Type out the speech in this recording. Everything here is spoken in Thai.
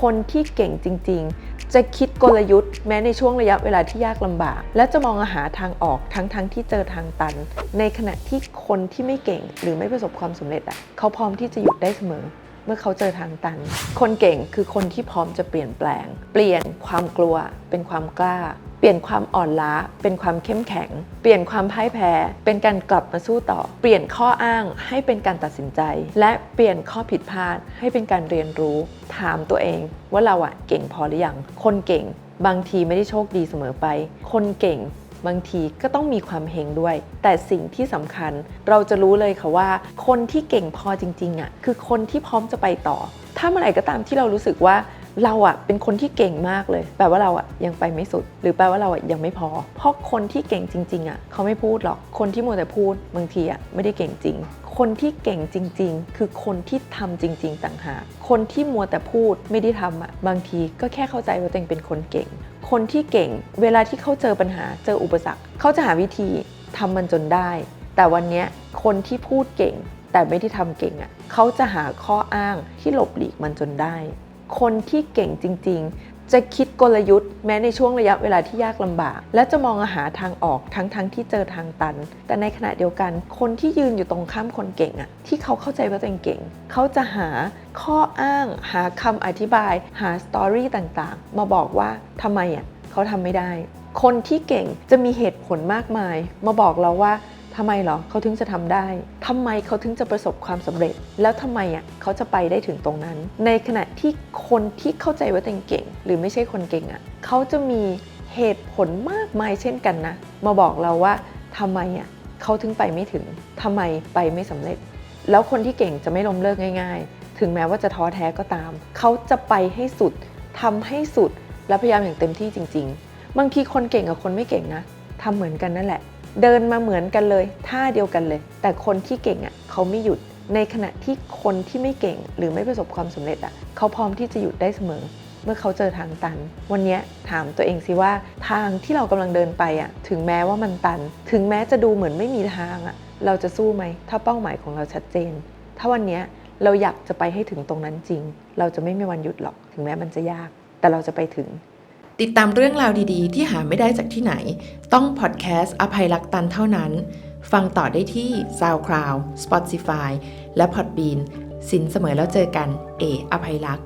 คนที่เก่งจริง ๆ จะคิดกลยุทธ์แม้ในช่วงระยะเวลาที่ยากลำบาก และจะมองหาทางออกทั้งๆทที่เจอทางตัน ในขณะที่คนที่ไม่เก่งหรือไม่ประสบความสำเร็จอะเขาพร้อมที่จะหยุดได้เสมอ เมื่อเขาเจอทางตัน คนเก่งคือคนที่พร้อมจะเปลี่ยนแปลง เปลี่ยนความกลัวเป็นความกล้า เปลี่ยนความอ่อนล้า เป็นความเข้มแข็ง เปลี่ยนความพ่ายแพ้ เป็นการกลับมาสู้ต่อ เปลี่ยนข้ออ้างให้เป็นการตัดสินใจ และเปลี่ยนข้อผิดพลาดให้เป็นการเรียนรู้ ถามตัวเองว่าเราอะเก่งพอหรือยัง คนเก่งบางทีไม่ได้โชคดีเสมอไป คนเก่ง บางทีก็ต้องมีความเฮงด้วย แต่สิ่งที่สำคัญเราจะรู้เลยค่ะว่า คนที่เก่งพอจริงๆอะคือคนที่พร้อมจะไปต่อ ถ้าเมื่อไหร่ก็ตามที่เรารู้สึกว่าเราอะเป็นคนที่เก่งมากเลย แปลว่าเราอะยังไปไม่สุด หรือแปลว่าเราอะยังไม่พอ เพราะคนที่เก่งจริง ๆอะเขาไม่พูดหรอก คนที่มัวแต่พูดบางทีอะไม่ได้เก่งจริง คนที่เก่งจริง ๆ คือคนที่ทำจริง ๆ ต่างหาก คนที่มัวแต่พูดไม่ได้ทำอะบางทีก็แค่เข้าใจว่าตัวเองเป็นคนเก่ง คนที่เก่ง เวลาที่เขาเจอปัญหาเจออุปสรรคเขาจะหาวิธีทำมันจนได้ แต่วันนี้คนที่พูดเก่ง แต่ไม่ได้ทำเก่งอะเขาจะหาข้ออ้างที่หลบหลีกมันจนได้ คนที่เก่งจริง ๆ จะคิดกลยุทธ์ แม้ในช่วงระยะเวลาที่ยากลำบาก และจะมองหาทางออกทั้งๆทที่เจอทางตัน แต่ในขณะเดียวกัน คนที่ยืนอยู่ตรงข้ามคนเก่งอะที่เขาเข้าใจว่าตัวเองเก่ง เขาจะหาข้ออ้าง หาคำอธิบาย หาสตอรี่ต่างๆ มาบอกว่าทำไมอะเขาทำไม่ได้ คนที่เก่งจะมีเหตุผลมากมาย มาบอกเราว่า ทำไมเหรอเขาถึงจะทำได้ทำไมเขาถึงจะประสบความสำเร็จ แล้วทำไมอะเขาจะไปได้ถึงตรงนั้น ในขณะที่คนที่เข้าใจว่าตัวเองเก่ง หรือไม่ใช่คนเก่งอะเขาจะมีเหตุผลมากมายเช่นกันนะ มาบอกเราว่าทำไมอะเขาถึงไปไม่ถึงทำไมไปไม่สำเร็จ แล้วคนที่เก่งจะไม่ล้มเลิกง่าย ๆ ถึงแม้ว่าจะท้อแท้ก็ตาม เขาจะไปให้สุดทำให้สุดและพยายามอย่างเต็มที่จริง ๆ บางทีคนเก่งกับคนไม่เก่งนะทำเหมือนกันนั่นแหละ เดินมาเหมือนกันเลยท่าเดียวกันเลย แต่คนที่เก่งอะเขาไม่หยุดในขณะที่คนที่ไม่เก่งหรือไม่ประสบความสำเร็จอะเขาพร้อมที่จะหยุดได้เสมอ เมื่อเขาเจอทางตัน วันนี้ถามตัวเองสิว่าทางที่เรากำลังเดินไปอะถึงแม้ว่ามันตัน ถึงแม้จะดูเหมือนไม่มีทางอะเราจะสู้ไหมถ้าเป้าหมายของเราชัดเจน ถ้าวันนี้เราอยากจะไปให้ถึงตรงนั้นจริง เราจะไม่มีวันหยุดหรอก ถึงแม้มันจะยาก แต่เราจะไปถึง ติดตามเรื่องราวดีๆ ที่หาไม่ได้จากที่ไหน ต้องพอดแคสต์อภัยรักตันเท่านั้น ฟังต่อได้ที่ SoundCloud Spotify และ Podbean สินเสมอแล้วเจอกัน เอ อภัยรัก